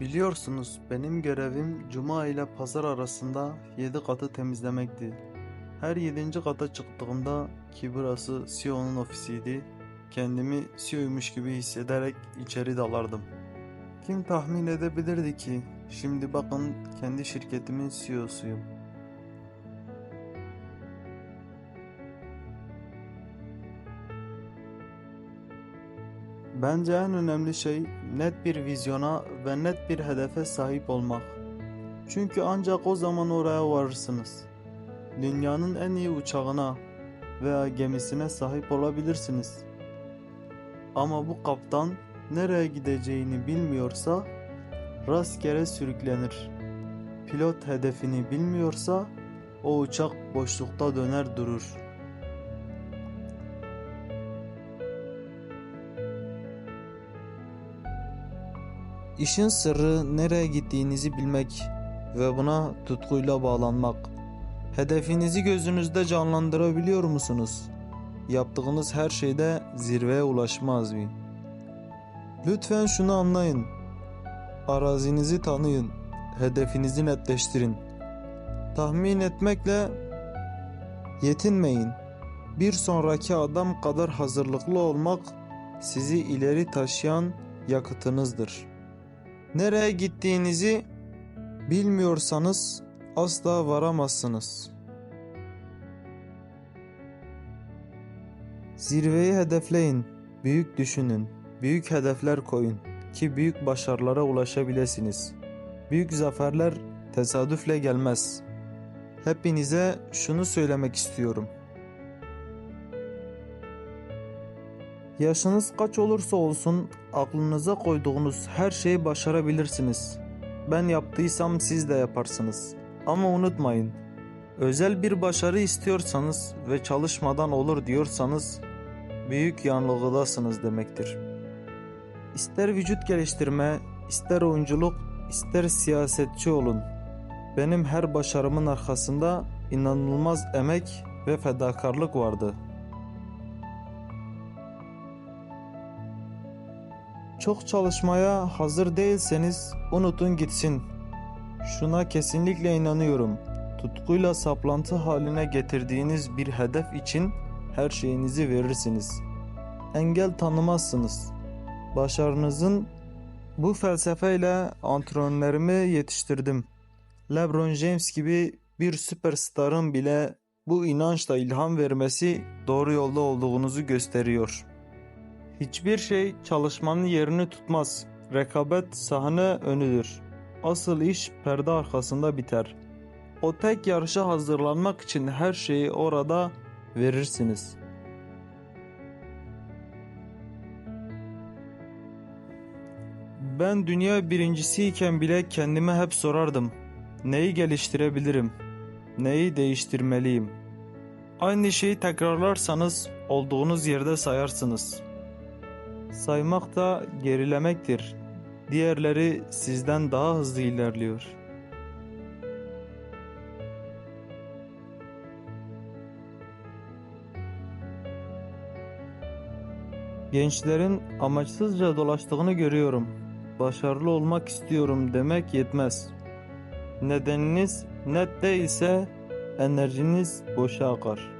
Biliyorsunuz benim görevim cuma ile pazar arasında 7 katı temizlemekti. Her 7. kata çıktığımda ki burası CEO'nun ofisiydi, kendimi CEO'ymuş gibi hissederek içeri dalardım. Kim tahmin edebilirdi ki şimdi bakın kendi şirketimin CEO'suyum. Bence en önemli şey net bir vizyona ve net bir hedefe sahip olmak. Çünkü ancak o zaman oraya varırsınız. Dünyanın en iyi uçağına veya gemisine sahip olabilirsiniz. Ama bu kaptan nereye gideceğini bilmiyorsa rastgele sürüklenir. Pilot hedefini bilmiyorsa o uçak boşlukta döner durur. İşin sırrı nereye gittiğinizi bilmek ve buna tutkuyla bağlanmak. Hedefinizi gözünüzde canlandırabiliyor musunuz? Yaptığınız her şeyde zirveye ulaşma azmi. Lütfen şunu anlayın. Arazinizi tanıyın. Hedefinizi netleştirin. Tahmin etmekle yetinmeyin. Bir sonraki adam kadar hazırlıklı olmak sizi ileri taşıyan yakıtınızdır. Nereye gittiğinizi bilmiyorsanız asla varamazsınız. Zirveyi hedefleyin, büyük düşünün, büyük hedefler koyun ki büyük başarılara ulaşabilirsiniz. Büyük zaferler tesadüfle gelmez. Hepinize şunu söylemek istiyorum. Yaşınız kaç olursa olsun aklınıza koyduğunuz her şeyi başarabilirsiniz. Ben yaptıysam siz de yaparsınız. Ama unutmayın, özel bir başarı istiyorsanız ve çalışmadan olur diyorsanız büyük yanılgıdasınız demektir. İster vücut geliştirme, ister oyunculuk, ister siyasetçi olun. Benim her başarımın arkasında inanılmaz emek ve fedakarlık vardı.'' Çok çalışmaya hazır değilseniz unutun gitsin. Şuna kesinlikle inanıyorum. Tutkuyla saplantı haline getirdiğiniz bir hedef için her şeyinizi verirsiniz. Engel tanımazsınız. Başarınızın bu felsefeyle antrenörlerimi yetiştirdim. LeBron James gibi bir süperstarın bile bu inançla ilham vermesi doğru yolda olduğunuzu gösteriyor.'' Hiçbir şey çalışmanın yerini tutmaz. Rekabet sahne önüdür. Asıl iş perde arkasında biter. O tek yarışa hazırlanmak için her şeyi orada verirsiniz. Ben dünya birincisiyken bile kendime hep sorardım. Neyi geliştirebilirim? Neyi değiştirmeliyim? Aynı şeyi tekrarlarsanız olduğunuz yerde sayarsınız.'' Saymak da gerilemektir. Diğerleri sizden daha hızlı ilerliyor. Gençlerin amaçsızca dolaştığını görüyorum. Başarılı olmak istiyorum demek yetmez. Nedeniniz net değilse enerjiniz boşa akar.